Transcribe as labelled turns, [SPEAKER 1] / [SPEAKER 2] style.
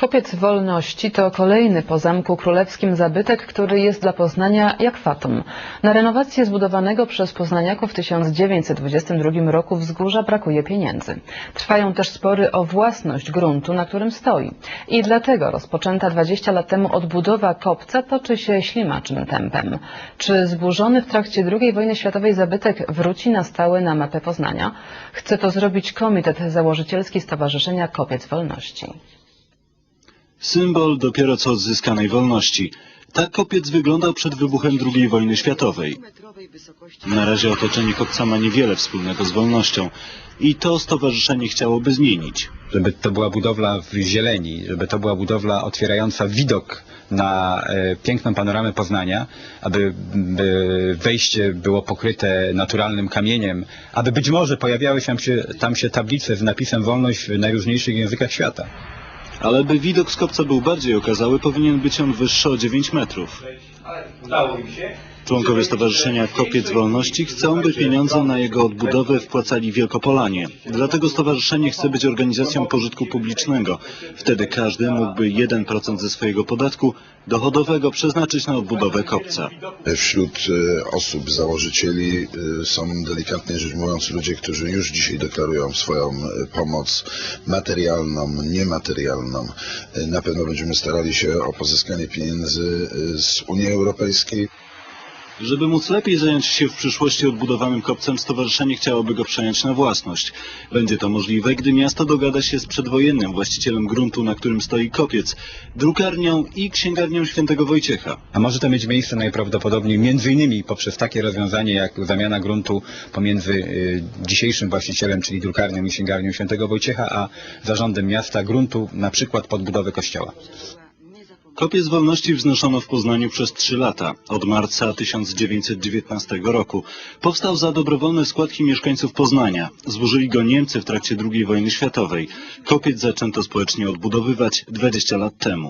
[SPEAKER 1] Kopiec Wolności to kolejny po Zamku Królewskim zabytek, który jest dla Poznania jak fatum. Na renowację zbudowanego przez poznaniaków w 1922 roku wzgórza brakuje pieniędzy. Trwają też spory o własność gruntu, na którym stoi. I dlatego rozpoczęta 20 lat temu odbudowa kopca toczy się ślimacznym tempem. Czy zburzony w trakcie II wojny światowej zabytek wróci na stałe na mapę Poznania? Chce to zrobić komitet założycielski Stowarzyszenia Kopiec Wolności.
[SPEAKER 2] Symbol dopiero co odzyskanej wolności. Tak kopiec wyglądał przed wybuchem II wojny światowej. Na razie otoczenie kopca ma niewiele wspólnego z wolnością i to stowarzyszenie chciałoby zmienić.
[SPEAKER 3] żeby to była budowla w zieleni, żeby to była budowla otwierająca widok na e, piękną panoramę Poznania, aby by wejście było pokryte naturalnym kamieniem, aby być może pojawiały się, się tam się tablice z napisem wolność w najróżniejszych językach świata.
[SPEAKER 2] Ale by widok z kopca był bardziej okazały, powinien być on wyższy o 9 metrów. Członkowie Stowarzyszenia Kopiec Wolności chcą, by pieniądze na jego odbudowę wpłacali Wielkopolanie. Dlatego stowarzyszenie chce być organizacją pożytku publicznego. Wtedy każdy mógłby 1% ze swojego podatku dochodowego przeznaczyć na odbudowę kopca.
[SPEAKER 4] Wśród e, osób założycieli e, są delikatnie rzecz mówiąc ludzie, którzy już dzisiaj deklarują swoją e, pomoc materialną, niematerialną. Na pewno będziemy starali się o pozyskanie pieniędzy z Unii Europejskiej.
[SPEAKER 2] Żeby móc lepiej zająć się w przyszłości odbudowanym kopcem, stowarzyszenie chciałoby go przejąć na własność. Będzie to możliwe, gdy miasto dogada się z przedwojennym właścicielem gruntu, na którym stoi kopiec, drukarnią i księgarnią świętego Wojciecha.
[SPEAKER 3] A może to mieć miejsce najprawdopodobniej między innymi poprzez takie rozwiązanie jak zamiana gruntu pomiędzy y, dzisiejszym właścicielem, czyli drukarnią i księgarnią świętego Wojciecha, a zarządem miasta gruntu na przykład pod budowę kościoła.
[SPEAKER 2] Kopiec wolności wznoszono w Poznaniu przez trzy lata, od marca 1919 roku. Powstał za dobrowolne składki mieszkańców Poznania. Zburzyli go Niemcy w trakcie II wojny światowej. Kopiec zaczęto społecznie odbudowywać 20 lat temu.